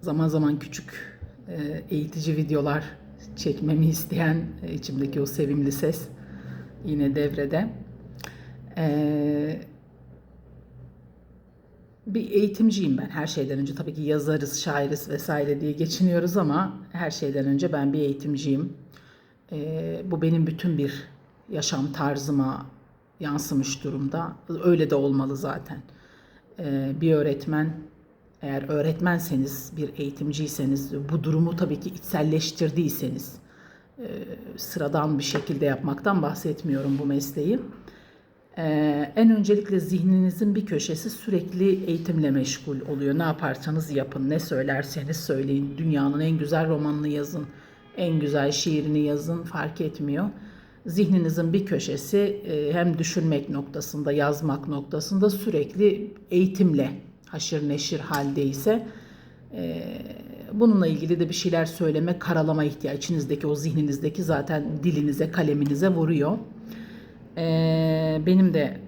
zaman zaman küçük e, eğitici videolar çekmemi isteyen e, içimdeki o sevimli ses yine devrede. E, bir eğitimciyim ben her şeyden önce. Tabii ki yazarız, şairiz vesaire diye geçiniyoruz ama her şeyden önce ben bir eğitimciyim. E, bu benim bütün bir yaşam tarzıma yansımış durumda. Öyle de olmalı zaten. Bir öğretmen eğer öğretmenseniz, bir eğitimciyseniz, bu durumu tabii ki içselleştirdiyseniz, sıradan bir şekilde yapmaktan bahsetmiyorum bu mesleği. En öncelikle zihninizin bir köşesi sürekli eğitimle meşgul oluyor. Ne yaparsanız yapın, ne söylerseniz söyleyin. Dünyanın en güzel romanını yazın, en güzel şiirini yazın, fark etmiyor. Zihninizin bir köşesi hem düşünmek noktasında, yazmak noktasında sürekli eğitimle haşır neşir haldeyse e, bununla ilgili de bir şeyler söyleme, karalama ihtiyacı içinizdeki o zihninizdeki zaten dilinize, kaleminize vuruyor. E, benim de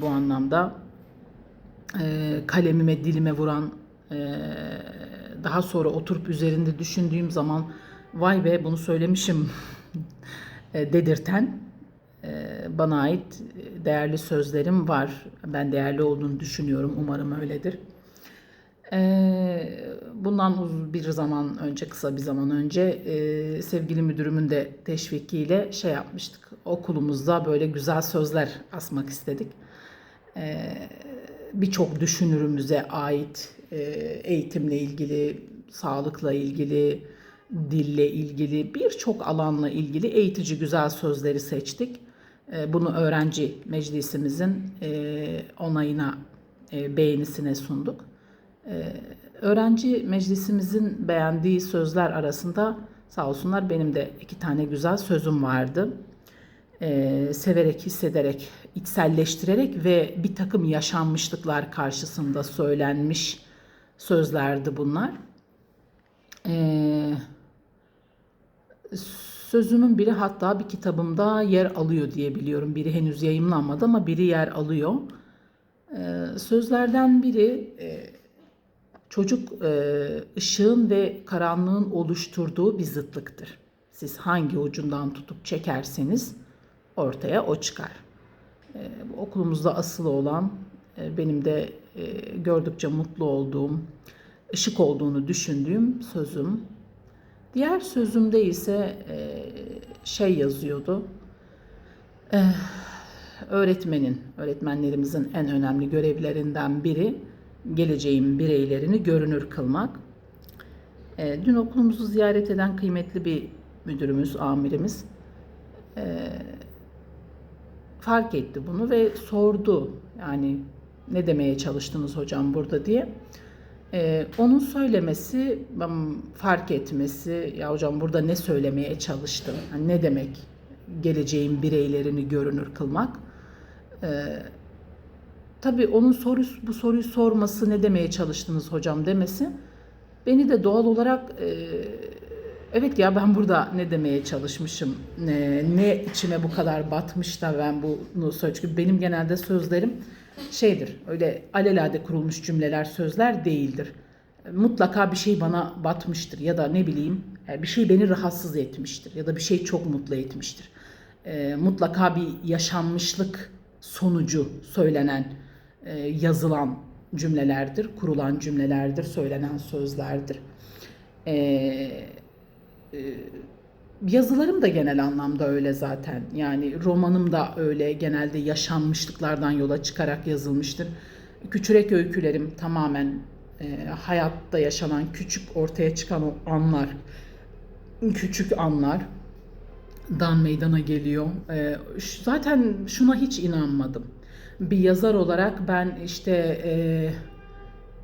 bu anlamda e, kalemime, dilime vuran e, daha sonra oturup üzerinde düşündüğüm zaman vay be bunu söylemişim e, dedirten e, bana ait değerli sözlerim var. Ben değerli olduğunu düşünüyorum. Umarım öyledir. E, bundan uzun bir zaman önce, kısa bir zaman önce sevgili müdürümün de teşvikiyle şey yapmıştık. Okulumuzda böyle güzel sözler asmak istedik. Birçok düşünürümüze ait eğitimle ilgili, sağlıkla ilgili, dille ilgili birçok alanla ilgili eğitici güzel sözleri seçtik. Ee, bunu öğrenci meclisimizin e, onayına, e, beğenisine sunduk. Ee, öğrenci meclisimizin beğendiği sözler arasında sağ olsunlar benim de iki tane güzel sözüm vardı. Ee, severek, hissederek, içselleştirerek ve bir takım yaşanmışlıklar karşısında söylenmiş sözlerdi bunlar. Ee, Sözümün biri hatta bir kitabımda yer alıyor diye biliyorum. Biri henüz yayımlanmadı ama biri yer alıyor. Ee, sözlerden biri e, çocuk e, ışığın ve karanlığın oluşturduğu bir zıtlıktır. Siz hangi ucundan tutup çekerseniz ortaya o çıkar. E, okulumuzda asılı olan e, benim de e, gördükçe mutlu olduğum, ışık olduğunu düşündüğüm sözüm Diğer sözümde ise e, şey yazıyordu. E, öğretmenin, öğretmenlerimizin en önemli görevlerinden biri geleceğin bireylerini görünür kılmak. E, dün okulumuzu ziyaret eden kıymetli bir müdürümüz, amirimiz fark etti bunu ve sordu. Yani ne demeye çalıştınız hocam burada diye. Ee, onun söylemesi, fark etmesi, ya hocam burada ne söylemeye çalıştım, yani ne demek geleceğin bireylerini görünür kılmak. Ee, tabii onun soru, bu soruyu sorması, ne demeye çalıştınız hocam demesi, beni de doğal olarak e, evet ya ben burada ne demeye çalışmışım, ne, ne içime bu kadar batmış da ben bunu söylüyorum. Çünkü benim genelde sözlerim şeydir. Öyle alelade kurulmuş cümleler, sözler değildir. Mutlaka bir şey bana batmıştır ya da ne bileyim e, bir şey beni rahatsız etmiştir ya da bir şey çok mutlu etmiştir. E, mutlaka bir yaşanmışlık sonucu söylenen, e, yazılan cümlelerdir, kurulan cümlelerdir, söylenen sözlerdir. Yazılarım da genel anlamda öyle zaten. Yani romanım da öyle genelde yaşanmışlıklardan yola çıkarak yazılmıştır. Küçürek öykülerim tamamen e, hayatta yaşanan küçük ortaya çıkan o anlar, küçük anlar dan meydana geliyor. E, zaten şuna hiç inanmadım. Bir yazar olarak ben işte e,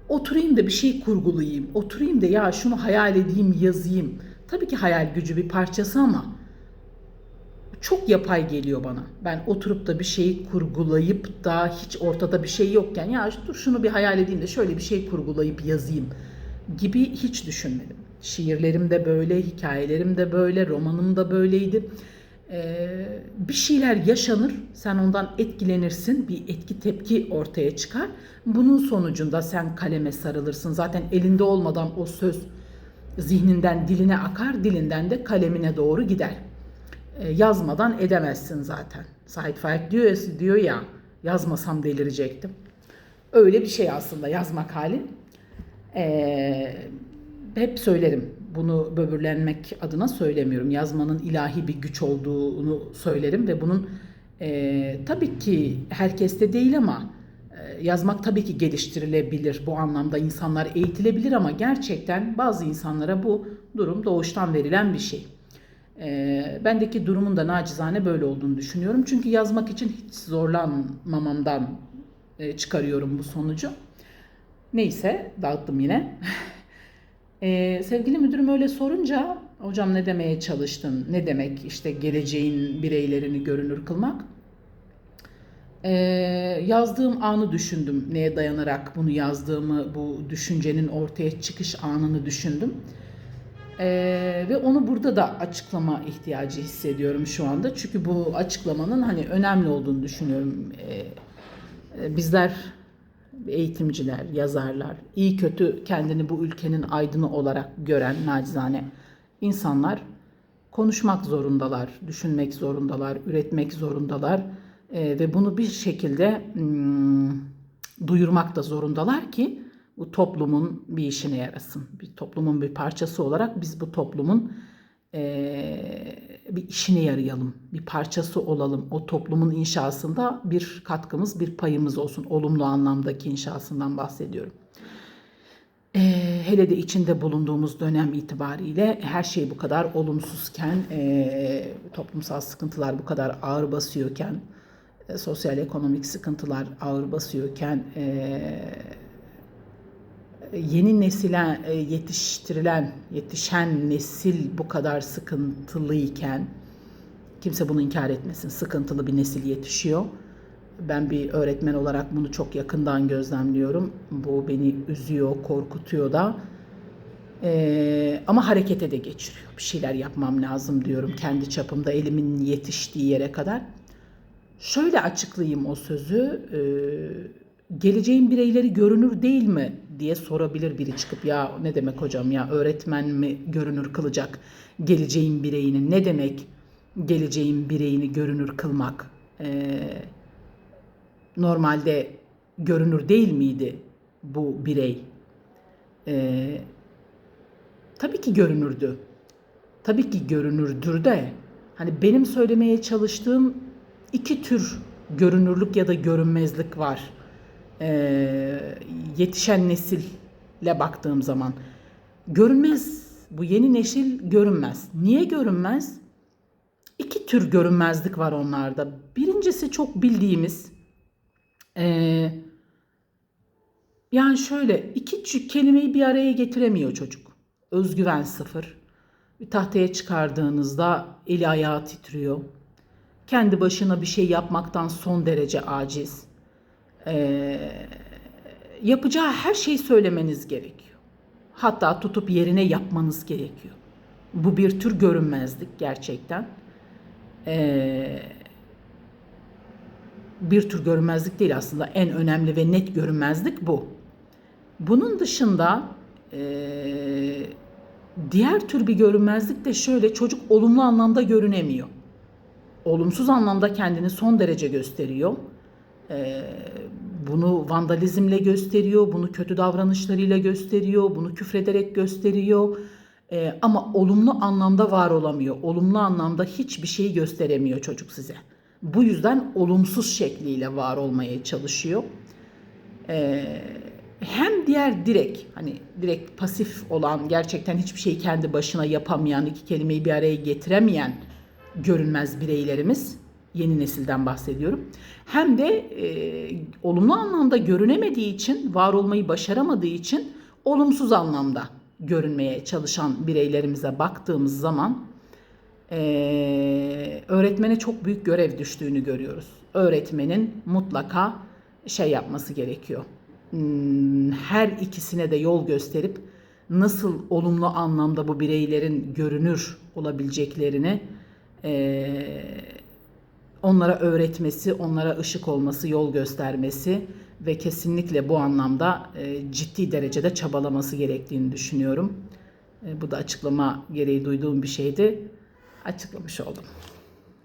oturayım da bir şey kurgulayayım, oturayım da ya şunu hayal edeyim, yazayım Tabii ki hayal gücü bir parçası ama çok yapay geliyor bana. Ben oturup da bir şeyi kurgulayıp da hiç ortada bir şey yokken ya dur şunu bir hayal edeyim de şöyle bir şey kurgulayıp yazayım gibi hiç düşünmedim. Şiirlerim de böyle, hikayelerim de böyle, romanım da böyleydi. Ee, bir şeyler yaşanır, sen ondan etkilenirsin, bir etki tepki ortaya çıkar. Bunun sonucunda sen kaleme sarılırsın. Zaten elinde olmadan o söz zihninden diline akar, dilinden de kalemine doğru gider. Ee, yazmadan edemezsin zaten. Said Faik diyor, diyor ya, yazmasam delirecektim. Öyle bir şey aslında yazmak hali. Ee, hep söylerim. Bunu böbürlenmek adına söylemiyorum. Yazmanın ilahi bir güç olduğunu söylerim ve bunun e, tabii ki herkeste değil ama e, yazmak tabii ki geliştirilebilir. Bu anlamda insanlar eğitilebilir ama gerçekten bazı insanlara bu durum doğuştan verilen bir şey. E, bendeki durumun da nacizane böyle olduğunu düşünüyorum. Çünkü yazmak için hiç zorlanmamamdan e, çıkarıyorum bu sonucu. Neyse dağıttım yine. Ee, sevgili müdürüm öyle sorunca hocam ne demeye çalıştın? Ne demek işte geleceğin bireylerini görünür kılmak? Ee, yazdığım anı düşündüm. Neye dayanarak bunu yazdığımı, bu düşüncenin ortaya çıkış anını düşündüm. Ee, ve onu burada da açıklama ihtiyacı hissediyorum şu anda. Çünkü bu açıklamanın hani önemli olduğunu düşünüyorum. Ee, e, bizler eğitimciler, yazarlar, iyi kötü kendini bu ülkenin aydını olarak gören nacizane insanlar konuşmak zorundalar, düşünmek zorundalar, üretmek zorundalar Ee, ve bunu bir şekilde hmm, duyurmak da zorundalar ki bu toplumun bir işine yarasın. Bir toplumun bir parçası olarak biz bu toplumun eee, bir işine yarayalım, bir parçası olalım. O toplumun inşasında bir katkımız, bir payımız olsun. Olumlu anlamdaki inşasından bahsediyorum. Eee, hele de içinde bulunduğumuz dönem itibariyle her şey bu kadar olumsuzken, eee, toplumsal sıkıntılar bu kadar ağır basıyorken, e, sosyal ekonomik sıkıntılar ağır basıyorken, eee yeni nesile e, yetiştirilen, yetişen nesil bu kadar sıkıntılıyken kimse bunu inkar etmesin. Sıkıntılı bir nesil yetişiyor. Ben bir öğretmen olarak bunu çok yakından gözlemliyorum. Bu beni üzüyor, korkutuyor da. Ee, ama harekete de geçiriyor. Bir şeyler yapmam lazım diyorum kendi çapımda elimin yetiştiği yere kadar. Şöyle açıklayayım o sözü. Ee, geleceğin bireyleri görünür değil mi diye sorabilir biri çıkıp ya ne demek hocam ya öğretmen mi görünür kılacak geleceğin bireyini? Ne demek geleceğin bireyini görünür kılmak? Ee, normalde görünür değil miydi bu birey? Ee, tabii ki görünürdü. Tabii ki görünürdür de hani benim söylemeye çalıştığım iki tür görünürlük ya da görünmezlik var e, yetişen nesille baktığım zaman görünmez bu yeni nesil görünmez. Niye görünmez? İki tür görünmezlik var onlarda. Birincisi çok bildiğimiz e, yani şöyle iki kelimeyi bir araya getiremiyor çocuk. Özgüven sıfır. Bir tahtaya çıkardığınızda eli ayağı titriyor. Kendi başına bir şey yapmaktan son derece aciz Ee, yapacağı her şeyi söylemeniz gerekiyor. Hatta tutup yerine yapmanız gerekiyor. Bu bir tür görünmezlik gerçekten. Ee, bir tür görünmezlik değil aslında en önemli ve net görünmezlik bu. Bunun dışında ee, diğer tür bir görünmezlik de şöyle çocuk olumlu anlamda görünemiyor. Olumsuz anlamda kendini son derece gösteriyor. Ee, bunu vandalizmle gösteriyor, bunu kötü davranışlarıyla gösteriyor, bunu küfrederek gösteriyor. Ee, ama olumlu anlamda var olamıyor. Olumlu anlamda hiçbir şeyi gösteremiyor çocuk size. Bu yüzden olumsuz şekliyle var olmaya çalışıyor. Ee, hem diğer direkt hani direkt pasif olan gerçekten hiçbir şeyi kendi başına yapamayan iki kelimeyi bir araya getiremeyen görünmez bireylerimiz yeni nesilden bahsediyorum. Hem de e, olumlu anlamda görünemediği için, var olmayı başaramadığı için olumsuz anlamda görünmeye çalışan bireylerimize baktığımız zaman e, öğretmene çok büyük görev düştüğünü görüyoruz. Öğretmenin mutlaka şey yapması gerekiyor. Hmm, Her ikisine de yol gösterip nasıl olumlu anlamda bu bireylerin görünür olabileceklerini e, onlara öğretmesi, onlara ışık olması, yol göstermesi ve kesinlikle bu anlamda e, ciddi derecede çabalaması gerektiğini düşünüyorum. E, bu da açıklama gereği duyduğum bir şeydi. Açıklamış oldum.